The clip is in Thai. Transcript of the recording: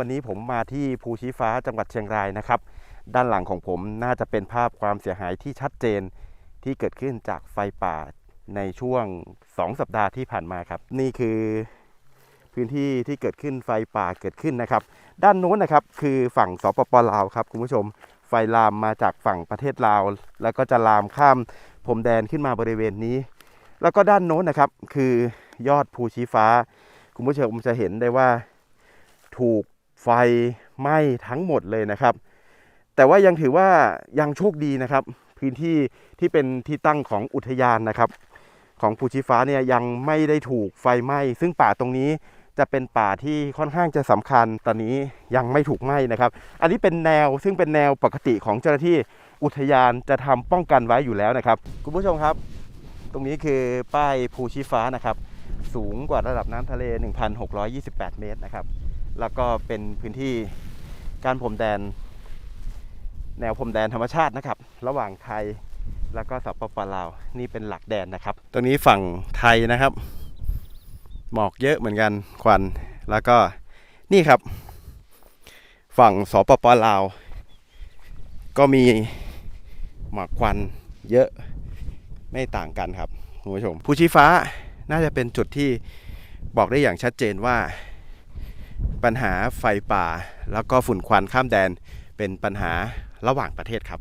วันนี้ผมมาที่ภูชีฟ้าจังหวัดเชียงรายนะครับ ด้านหลังของผมน่าจะเป็นภาพความเสียหายที่ชัดเจนที่เกิดขึ้นจากไฟป่าในช่วง 2 สัปดาห์ที่ผ่านมาครับ นี่คือพื้นที่ที่เกิดขึ้นไฟป่าเกิดขึ้นนะครับ ด้านโน้นนะครับคือฝั่งสปปลาวครับคุณผู้ชมไฟลามมาจากฝั่งประเทศลาว แล้วก็จะลามข้ามพรมแดนขึ้นมาบริเวณนี้ แล้วก็ด้านโน้นนะครับคือยอดภูชีฟ้า คุณผู้ชมจะเห็นได้ว่าถูก ไฟไหม้ทั้งหมดเลยนะครับ แต่ว่ายังถือว่ายังโชคดีนะครับ พื้นที่ที่เป็นที่ตั้งของอุทยานนะครับ ของภูชีฟ้าเนี่ยยังไม่ได้ถูกไฟไหม้ ซึ่งป่าตรงนี้จะเป็นป่าที่ค่อนข้างจะสำคัญ ตอนนี้ยังไม่ถูกไหม้นะครับ อันนี้เป็นแนวซึ่งเป็นแนวปกติของเจ้าหน้าที่อุทยานจะทำป้องกันไว้อยู่แล้วนะครับ คุณผู้ชมครับ ตรงนี้คือป้ายภูชีฟ้านะครับ สูงกว่าระดับน้ำทะเล 1,628 เมตรนะครับ แล้วก็เป็นพื้นที่การพรมแดน แนวพรมแดนธรรมชาตินะครับ ระหว่างไทยแล้วก็สปปลาวนี่เป็นหลักแดนนะครับ ตรงนี้ฝั่งไทยนะครับ หมอกเยอะเหมือนกันควันแล้วก็นี่ครับ ฝั่งสปปลาว ก็มีหมอกควันเยอะไม่ต่างกันครับคุณผู้ชมภูชีฟ้าน่าจะเป็นจุดที่บอกได้อย่างชัดเจนว่า ปัญหาไฟป่า แล้วก็ฝุ่นควันข้ามแดนเป็นปัญหาระหว่างประเทศครับ